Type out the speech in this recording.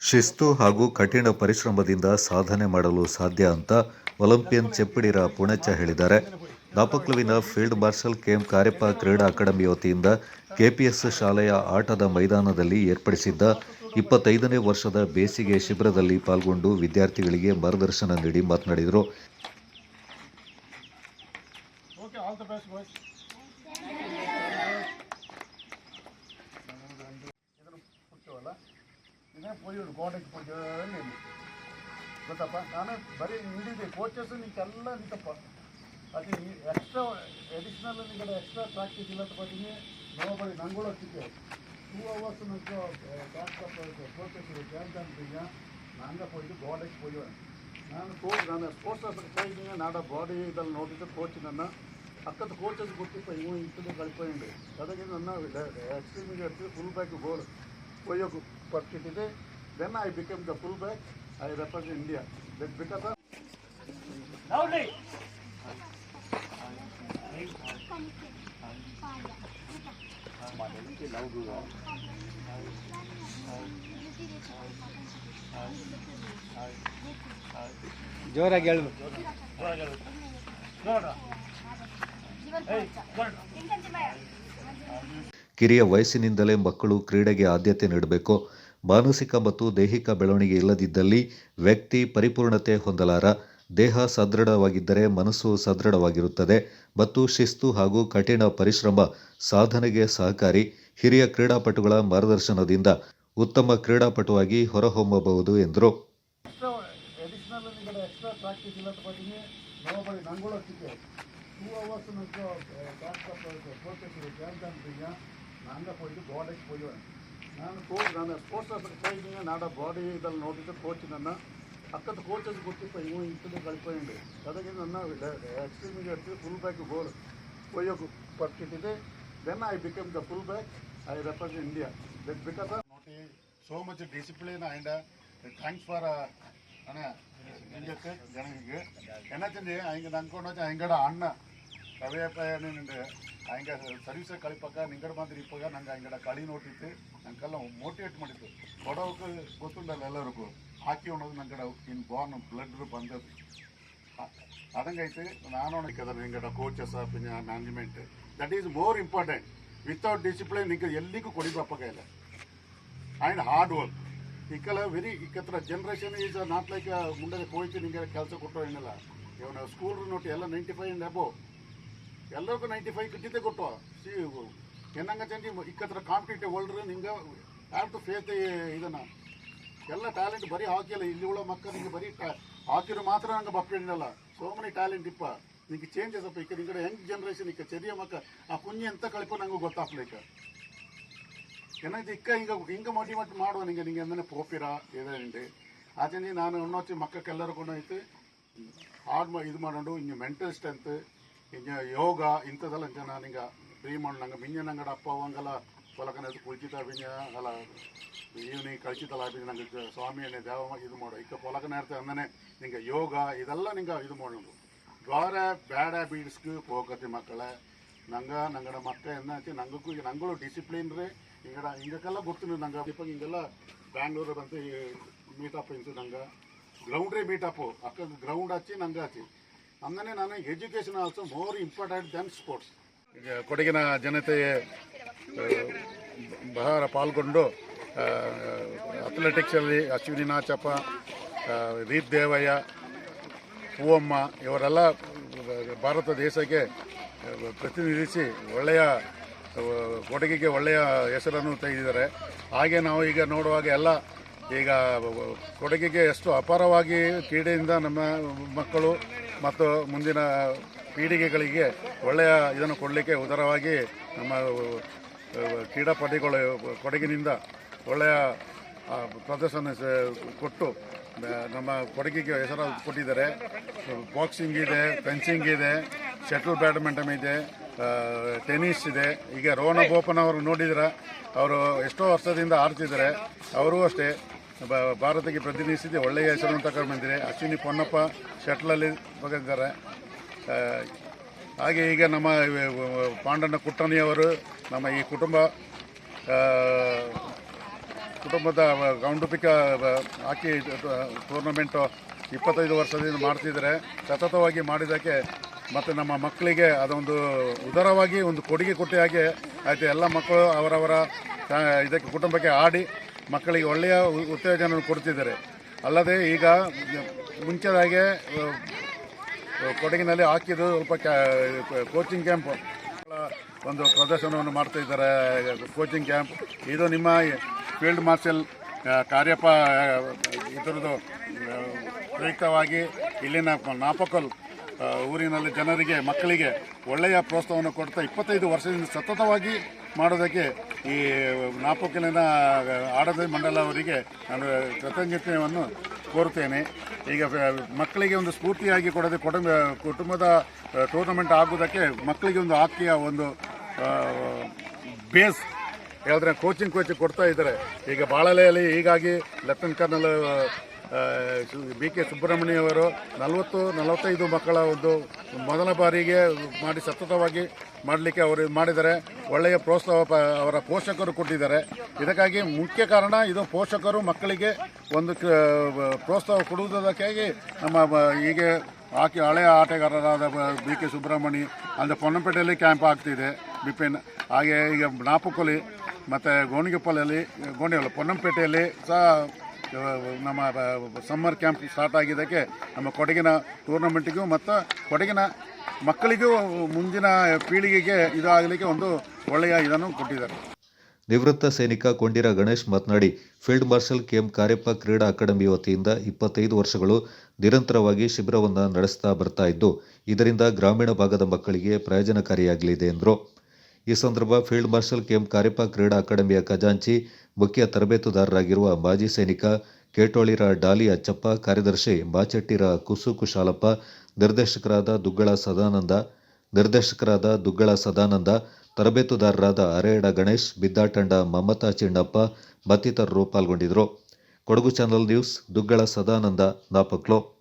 ಶಿಸ್ತು ಹಾಗೂ ಕಠಿಣ ಪರಿಶ್ರಮದಿಂದ ಸಾಧನೆ ಮಾಡಲು ಸಾಧ್ಯ ಅಂತ ಒಲಿಂಪಿಯನ್ ಚೆಪ್ಪಡಿರ ಪುಣೆಚ್ಚ ಹೇಳಿದ್ದಾರೆ. ದಾಪಕ್ಲುವಿನ ಫೀಲ್ಡ್ ಮಾರ್ಷಲ್ ಕೆಎಂ ಕಾರ್ಯಪ್ಪ ಕ್ರೀಡಾ ಅಕಾಡೆಮಿ ವತಿಯಿಂದ ಕೆಪಿಎಸ್ ಶಾಲೆಯ ಆಟದ ಮೈದಾನದಲ್ಲಿ ಏರ್ಪಡಿಸಿದ್ದ ಇಪ್ಪತ್ತೈದನೇ ವರ್ಷದ ಬೇಸಿಗೆ ಶಿಬಿರದಲ್ಲಿ ಪಾಲ್ಗೊಂಡು ವಿದ್ಯಾರ್ಥಿಗಳಿಗೆ ಮಾರ್ಗದರ್ಶನ ನೀಡಿ ಮಾತನಾಡಿದರು. ಹೋಗ್ಲಿಕ್ಕೆ ಪೊಯ್ಯೋಡು ಗೋಡೆಗೆ ಪೊಯ್ಯೋದು ಗೊತ್ತಪ್ಪ ನಾನು ಬರೀ ಹಿಡಿದೆ ಕೋಚಸ್ ನಿಕ್ಕೆಲ್ಲ ನಿಂತಪ್ಪ ಅದು ಈ ಎಕ್ಸ್ಟ್ರಾ ಎಡಿಷ್ನಲ್ ನಿಮಗೆ ಎಕ್ಸ್ಟ್ರಾ ಪ್ರಾಕ್ಟೀಸ್ ಇಲ್ಲ ಬಗ್ಗೆ ನಾವು ಬರೀ ನಂಗಳು ಹತ್ತಿದ್ದೆ ಟೂ ಅವರ್ಸ್ ನಂಗೆ ಲ್ಯಾಪ್ಟಾಪ್ ಕೋಚಸ್ ಡ್ಯಾನ್ಸ್ ನಾನೇ ಪೊಯ್ದು ಗೋಡೆಗೆ ಪೊಯ್ಯೋಣ ನಾನು ಕೋಚ್ ನಾನು ಸ್ಪೋರ್ಟ್ಸ್ ಟ್ರೈನಿಂಗ್ ನಾಡ ಬಾಡಿ ಇದರಲ್ಲಿ ನೋಡಿದ್ದು ಕೋಚ್ ನನ್ನ ಪಕ್ಕದ ಕೋಚಸ್ ಗೊತ್ತಿಪ್ಪ ಇವು ಇಂತದ್ದು ಕಳ್ಕೊಂಡು ಅದಾಗಿ ನನ್ನ ಎಕ್ಸ್ಟ್ರೀಮಿಗೆ ಎಡ್ತಿ ಫುಲ್ ಬ್ಯಾಕ್ ಗೋಲ್ ಒಯ್ಯೋಕು ಕೊಯ್ಯೋಕೆ ಪರ್ಕಿಟ್ಟಿದೆ then I become the full back I represent India that because ಜೋರಾಗಿ ಹೇಳು. ಕಿರಿಯ ವಯಸ್ಸಿನಿಂದಲೇ ಮಕ್ಕಳು ಕ್ರೀಡೆಗೆ ಆದ್ಯತೆ ನೀಡಬೇಕು. ಮಾನಸಿಕ ಮತ್ತು ದೈಹಿಕ ಬೆಳವಣಿಗೆ ಇಲ್ಲದಿದ್ದಲ್ಲಿ ವ್ಯಕ್ತಿ ಪರಿಪೂರ್ಣತೆ ಹೊಂದಲಾರ, ದೇಹ ಸದೃಢವಾಗಿದ್ದರೆ ಮನಸ್ಸು ಸದೃಢವಾಗಿರುತ್ತದೆ ಮತ್ತು ಶಿಸ್ತು ಹಾಗೂ ಕಠಿಣ ಪರಿಶ್ರಮ ಸಾಧನೆಗೆ ಸಹಕಾರಿ ಹಿರಿಯ ಕ್ರೀಡಾಪಟುಗಳ ಮಾರ್ಗದರ್ಶನದಿಂದ ಉತ್ತಮ ಕ್ರೀಡಾಪಟುವಾಗಿ ಹೊರಹೊಮ್ಮಬಹುದು ಎಂದರು. ಟೂ ನಾನು ಕೋಚ್ ನಾನು ಸ್ಪೋರ್ಟ್ಸ್ ట్రైనింగ్ నాడ బాడీ దాని నోటీస్ కోచ్ నన్న అక్కడ కోచెస్ గుర్తిపోయి ఇవ్వ ఇంటిలో కలిపోయింది అదే నన్న ఎక్స్ట్రీమ్ చేస్తే ఫుల్ బ్యాక్ గోల్ పోయి ఒక perfect then I become the full back I represent India that because నోటి so much discipline and thanks for ಅಣ್ಣ ಹೆಂಗತ್ತೆ ಜನಗೆ ಏನಂತಂದ್ರೆ ಹಂಗೆ ಅಂದ್ಕೊಂಡು ಹಂಗಡ ಅಣ್ಣ. ಸಭೆಯನ್ನು ಹಂಗೆ ಸರ್ವಿಸ್ ಕಳಿಪಾಗ ನಿಂಗಡ ಮಾದರಿ ಇಪ್ಪಾಗ ನಂಗೆ ಹಂಗಡ ಕಳಿ ನೋಟಿತ್ತು ನಂಗೆಲ್ಲ ಮೋಟಿವೇಟ್ ಮಾಡಿತ್ತು ಬಡವಕ್ಕೆ ಗೊತ್ತುಂಡಲ್ಲ ಎಲ್ಲರಿಗೂ ಹಾಕಿ ಉಣ್ಣೋದು ನಂಗಡ ಇನ್ ಬಾರ್ನ್ ಬ್ಲಡ್ ಬಂದದ್ದು ಅದಂಗೈತೆ ನಾನು ಕದರ್ ನಿಂಗಡ coaches pin management that is more important without discipline ನಿಂಗೆ ಎಲ್ಲಿಗೂ ಕೊಡಿಬಪ್ಪಾಗ ಇಲ್ಲ ಆ್ಯಂಡ್ ಹಾರ್ಡ್ ವರ್ಕ್ ಇಕ್ಕಲ್ಲ ವೆರಿ ಇಕ್ಕತ್ರ ಜನ್ರೇಷನ್ ಈಸ್ ನಾಟ್ ಲೈಕ್ ಮುಂದೆ ಹೋಯ್ತು ನಿಂಗೆ ಕೆಲಸ ಕೊಟ್ಟೋ ಏನಿಲ್ಲ ಇವನ ಸ್ಕೂಲ್ ನೋಟಿ ಎಲ್ಲ ನೈಂಟಿ ಫೈವ್ ಆ್ಯಂಡ್ ಅಬೋವ್ ಎಲ್ಲರಿಗೂ ನೈಂಟಿ ಫೈವ್ ಜಿತೆ ಕೊಟ್ಟು ಸಿ ಚಂದಿ ಇಕ್ಕತ್ರ ಕಾಂಪಿಟೇಟಿವ್ ವರ್ಲ್ಡ್ರು ನಿಮ್ಗೆ ಹ್ಯಾವ್ ಟು ಫೇತ್ ಇದನ್ನ. ಎಲ್ಲ ಟ್ಯಾಲೆಂಟ್ ಬರೀ ಹಾಕಿಲ್ಲ ಇಲ್ಲಿ ಉಳ್ಳ ಮಕ್ಕಳಿಗೆ ಬರೀ ಹಾಕಿರೋ ಮಾತ್ರ ನಂಗೆ ಬಪ್ಪಿಡಲ್ಲ ಸೋ ಮನಿ ಟ್ಯಾಲೆಂಟ್ ಇಪ್ಪ. ನಿಂಗೆ ಚೇಂಜಸ್ ಅಪ್ಪ ಈಗ ನಿಂಗಡೆ ಯಂಗ್ ಜನ್ರೇಷನ್ ಇಕ್ಕ ಚರಿಯ ಮಕ್ಕ, ಆ ಪುಣ್ಯ ಎಂತ ಕಳ್ಕೊ ನಂಗೆ ಗೊತ್ತಾಗ್ಲಿಕ್ಕ ಏನಾಯ್ತು ಇಕ್ಕ ಹಿಂಗೆ ಹಿಂಗೆ ಮೋಟಿವೇಟ್ ಮಾಡುವ ನಿಂಗೆ ನಿಂಗೆ ಅಂದ್ರೆ ಪೋಪಿರ ಇದೇಂಡಿ ಆಚೆ ನಾನು ಉಣ್ಣೋಚಿ ಮಕ್ಕಕ್ಕೆಲ್ಲರೂ ಕೊಂಡೋಯ್ತು ಹಾರ್ಡ್ ಇದು ಮಾಡೋಣ ಹಿಂಗೆ ಮೆಂಟಲ್ ಸ್ಟ್ರೆಂತ್ ಹಿಂಗೆ ಯೋಗ, ಇಂಥದ್ದೆಲ್ಲ ಜನ ಹಿಂಗೆ ಫ್ರೀ ಮಾಡಿ. ನಂಗೆ ಮಿಂಜೆ ನಂಗಡ ಅಪ್ಪ, ಅವಂಗೆಲ್ಲ ಹೊಲಕನ ಕುಳಿತ ಬಿಂಜ ಅಲ್ಲ ಈವ್ನಿಂಗ್ ಕಳಿಸಿತಲ್ಲ ಬಿಂಜ ನಂಗೆ ಸ್ವಾಮಿ ಎಣ್ಣೆ ದೇವ ಇದು ಮಾಡು. ಈಗ ಪೊಲಕನ ಇರ್ತದೆ ಅಂದನೆ, ನಿಂಗೆ ಯೋಗ, ಇದೆಲ್ಲ ನಿಂಗೆ ಇದು ಮಾಡೋದು. ದ್ವಾರ ಬ್ಯಾಡ ಬೀಡ್ಸ್ಗೆ ಹೋಗತಿ ಮಕ್ಕಳೇ. ನಂಗೆ ನಂಗಡ ಮಕ್ಕ ಎನ್ನಾಚಿ ನಂಗಕ್ಕೂ ಈಗ ನಂಗಳು ಡಿಸಿಪ್ಲಿನ್ ರೀ. ಹಿಂಗಡ ಹಿಂಗಕ್ಕೆಲ್ಲ ಗೊತ್ತು ನಂಗೆ. ಇಪ್ಪ ಹಿಂಗೆಲ್ಲ ಬ್ಯಾಂಗ್ಳೂರು ಬಂತು ಮೀಟಪ್ ಇಂತು ನಂಗೆ. ಗ್ರೌಂಡ್ರೇ ಮೀಟಪ್ಪು ಅಕ್ಕ ಗ್ರೌಂಡ್ ಹಚ್ಚಿ ನಂಗೆ ಹಚ್ಚಿ. ಅಂದನೆ ನಾನು education also more important then sports. ಈಗ ಕೊಡಗಿನ ಜನತೆ ಬಹಳ ಪಾಲ್ಗೊಂಡು ಅಥ್ಲೆಟಿಕ್ಸಲ್ಲಿ ಅಶ್ವಿನಿ ನಾಚಪ್ಪ ರೀತ್ ದೇವಯ್ಯ ಹೂವಮ್ಮ ಇವರೆಲ್ಲ ಭಾರತ ದೇಶಕ್ಕೆ ಪ್ರತಿನಿಧಿಸಿ ಒಳ್ಳೆಯ ಕೊಡಗಿಗೆ ಒಳ್ಳೆಯ ಹೆಸರನ್ನು ತೆಗೆದಿದ್ದಾರೆ. ಹಾಗೆ ನಾವು ಈಗ ನೋಡುವಾಗ ಎಲ್ಲ ಈಗ ಕೊಡಗಿಗೆ ಎಷ್ಟು ಅಪಾರವಾಗಿ ಕ್ರೀಡೆಯಿಂದ ನಮ್ಮ ಮಕ್ಕಳು ಮತ್ತು ಮುಂದಿನ ಪೀಳಿಗೆಗಳಿಗೆ ಒಳ್ಳೆಯ ಇದನ್ನು ಕೊಡಲಿಕ್ಕೆ ಉದಾರವಾಗಿ ನಮ್ಮ ಕ್ರೀಡಾಪಟುಗಳು ಕೊಡಗಿನಿಂದ ಒಳ್ಳೆಯ ಪ್ರದರ್ಶನ ಕೊಟ್ಟು ನಮ್ಮ ಕೊಡಗಿಗೆ ಹೆಸರು ಕೊಟ್ಟಿದ್ದಾರೆ. ಬಾಕ್ಸಿಂಗ್ ಇದೆ, ಫೆನ್ಸಿಂಗ್ ಇದೆ, ಶಟಲ್ ಬ್ಯಾಡ್ಮಿಂಟನ್ ಇದೆ ಟೆನ್ನಿಸ್ ಇದೆ. ಈಗ ರೋಹನ ಬೋಪನ್ ಅವರು ನೋಡಿದ್ರೆ, ಅವರು ಎಷ್ಟೋ ವರ್ಷದಿಂದ ಆಡ್ತಿದ್ದಾರೆ. ಅವರು ಅಷ್ಟೇ. ಭಾರತಕ್ಕೆ ಪ್ರತಿನಿಧಿಸಿದೆ ಒಳ್ಳೆಯ ಹೆಸರು ಅಂತ ಬಂದಿದೆ ಅಶ್ವಿನಿ ಪೊನ್ನಪ್ಪ ಶಟ್ಲಲ್ಲಿ ಬಗ್ಗೆ ಹಾಗೆ ಈಗ ನಮ್ಮ ಪಾಂಡಣ್ಣ ಕುಟ್ಟಣಿಯವರು ನಮ್ಮ ಈ ಕುಟುಂಬ ಕುಟುಂಬದ ಗೌಂಡುಪಿಕ, ಹಾಕಿ ಟೂರ್ನಮೆಂಟು ಇಪ್ಪತ್ತೈದು ವರ್ಷದಿಂದ ಮಾಡ್ತಿದ್ದಾರೆ. ಸತತವಾಗಿ ಮಾಡಿದ್ದಕ್ಕೆ ಮತ್ತು ನಮ್ಮ ಮಕ್ಕಳಿಗೆ ಅದೊಂದು ಉದಾರವಾಗಿ ಒಂದು ಕೊಡುಗೆ ಕೊಟ್ಟಿ ಹಾಗೆ ಆಯಿತು. ಎಲ್ಲ ಮಕ್ಕಳು ಅವರವರ ಇದಕ್ಕೆ ಕುಟುಂಬಕ್ಕೆ ಆಡಿ ಮಕ್ಕಳಿಗೆ ಒಳ್ಳೆಯ ಉತ್ತೇಜನ ಕೊಡ್ತಿದ್ದಾರೆ. ಅಲ್ಲದೆ ಈಗ ಮುಂಚೆದಾಗೆ ಕೊಡಗಿನಲ್ಲಿ ಹಾಕಿದ್ದು ಸ್ವಲ್ಪ ಕೋಚಿಂಗ್ ಕ್ಯಾಂಪ್ ಒಂದು ಪ್ರದರ್ಶನವನ್ನು ಮಾಡ್ತಾ ಇದ್ದಾರೆ ಕೋಚಿಂಗ್ ಕ್ಯಾಂಪ್ ಇದು ನಿಮ್ಮ ಫೀಲ್ಡ್ ಮಾರ್ಷಲ್ ಕಾರ್ಯಪ ಆ, ಇದರದ್ದು ಪ್ರಯುಕ್ತವಾಗಿ ಇಲ್ಲಿನ ನಾಪಕಲ್ ಊರಿನಲ್ಲಿ ಜನರಿಗೆ ಮಕ್ಕಳಿಗೆ ಒಳ್ಳೆಯ ಪ್ರೋತ್ಸಾಹವನ್ನು ಕೊಡ್ತಾ ಇಪ್ಪತ್ತೈದು ವರ್ಷದಿಂದ ಸತತವಾಗಿ ಮಾಡೋದಕ್ಕೆ ಈ ನಾಪಕಲಿನ ಆಡದ ಮಂಡಲ ಅವರಿಗೆ ನಾನು ಕೃತಜ್ಞತೆಯನ್ನು ಕೋರುತ್ತೇನೆ. ಈಗ ಮಕ್ಕಳಿಗೆ ಒಂದು ಸ್ಫೂರ್ತಿಯಾಗಿ ಕೊಡದೆ ಕುಟುಂಬ, ಕುಟುಂಬದ ಟೂರ್ನಮೆಂಟ್ ಆಗುವುದಕ್ಕೆ ಮಕ್ಕಳಿಗೆ ಒಂದು ಆಕೆಯ ಒಂದು ಬೇಸ್ ಹೇಳಿದ್ರೆ ಕೋಚಿಂಗ್ ಕೋಚಿಂಗ್ ಕೊಡ್ತಾ ಇದ್ದಾರೆ. ಈಗ ಬಾಳಲೆಯಲ್ಲಿ ಹೀಗಾಗಿ lieutenant colonel B K Subramanya ಅವರು ನಲವತ್ತು, ನಲವತ್ತೈದು ಮಕ್ಕಳ ಒಂದು ಮೊದಲ ಬಾರಿಗೆ ಮಾಡಿ ಸತತವಾಗಿ ಮಾಡಲಿಕ್ಕೆ ಅವರು ಮಾಡಿದ್ದಾರೆ. ಒಳ್ಳೆಯ ಪ್ರೋತ್ಸಾಹ ಅವರ ಪೋಷಕರು ಕೊಟ್ಟಿದ್ದಾರೆ. ಇದಕ್ಕಾಗಿ ಮುಖ್ಯ ಕಾರಣ, ಇದು ಪೋಷಕರು ಮಕ್ಕಳಿಗೆ ಒಂದು ಪ್ರೋತ್ಸಾಹ ಕೊಡುವುದಕ್ಕಾಗಿ ನಮ್ಮ ಹೀಗೆ ಹಾಕಿ ಹಳೆಯ ಆಟಗಾರರಾದ ಬಿ ಕೆ ಸುಬ್ರಹ್ಮಣಿ ಅಂದರೆ ಪೊನ್ನಪೇಟೆಯಲ್ಲಿ ಕ್ಯಾಂಪ್ ಆಗ್ತಿದೆ ಬಿಪಿನ್ ಹಾಗೆ ಈಗ ನಾಪುಕೊಲಿ, ಮತ್ತು ಗೋಣಿಗೆಪ್ಪಲಲ್ಲಿ ಗೋಣಿಗಲ್ಲ ಪೊನ್ನಂಪೇಟೆಯಲ್ಲಿ ಸಹ ನಮ್ಮ ಸಮ್ಮರ್ ಕ್ಯಾಂಪ್ ಸ್ಟಾರ್ಟ್ ಆಗಿದ್ದಕ್ಕೆ ನಮ್ಮ ಕೊಡಗಿನ ಟೂರ್ನಮೆಂಟಿಗೂ ಮತ್ತು ಕೊಡಗಿನ ಮಕ್ಕಳಿಗೂ ಮುಂದಿನ ಪೀಳಿಗೆಗೆ ಇದಾಗಲಿಕ್ಕೆ ಒಂದು ಒಳ್ಳೆಯ ಇದನ್ನು ಕೊಟ್ಟಿದ್ದಾರೆ. ನಿವೃತ್ತ ಸೈನಿಕ ಕೊಂಡಿರ ಗಣೇಶ್ ಮಾತನಾಡಿ, ಫೀಲ್ಡ್ ಮಾರ್ಷಲ್ ಕೆಎಂ ಕಾರ್ಯಪ್ಪ ಕ್ರೀಡಾ ಅಕಾಡೆಮಿ ವತಿಯಿಂದ ಇಪ್ಪತ್ತೈದು ವರ್ಷಗಳು ನಿರಂತರವಾಗಿ ಶಿಬಿರವನ್ನು ನಡೆಸ್ತಾ ಬರ್ತಾ ಇದ್ದು, ಇದರಿಂದ ಗ್ರಾಮೀಣ ಭಾಗದ ಮಕ್ಕಳಿಗೆ ಪ್ರಯೋಜನಕಾರಿಯಾಗಲಿದೆ ಎಂದರು. ಈ ಸಂದರ್ಭ ಫೀಲ್ಡ್ ಮಾರ್ಷಲ್ ಕೆಎಂ ಕಾರ್ಯಪ್ಪ ಕ್ರೀಡಾ ಅಕಾಡೆಮಿಯ ಖಜಾಂಚಿ ಮುಖ್ಯ ತರಬೇತುದಾರರಾಗಿರುವ ಮಾಜಿ ಸೈನಿಕ ಕೇಟೋಳಿರ ಡಾಲಿ ಅಚ್ಚಪ್ಪ, ಕಾರ್ಯದರ್ಶಿ ಬಾಚೆಟ್ಟಿರ ಕುಸು ಕುಶಾಲಪ್ಪ, ನಿರ್ದೇಶಕರಾದ ದುಗ್ಗಳ ಸದಾನಂದ, ನಿರ್ದೇಶಕರಾದ ದುಗ್ಗಳ ಸದಾನಂದ, ತರಬೇತುದಾರರಾದ ಅರೇಡ ಗಣೇಶ್ ಬಿದ್ದಾಟಂಡ ಮಮತಾ ಚಿಣ್ಣಪ್ಪ ಮತ್ತಿತರರು ಪಾಲ್ಗೊಂಡಿದ್ದರು. Kodagu channel news, Duggala Sadananda, Napoklu.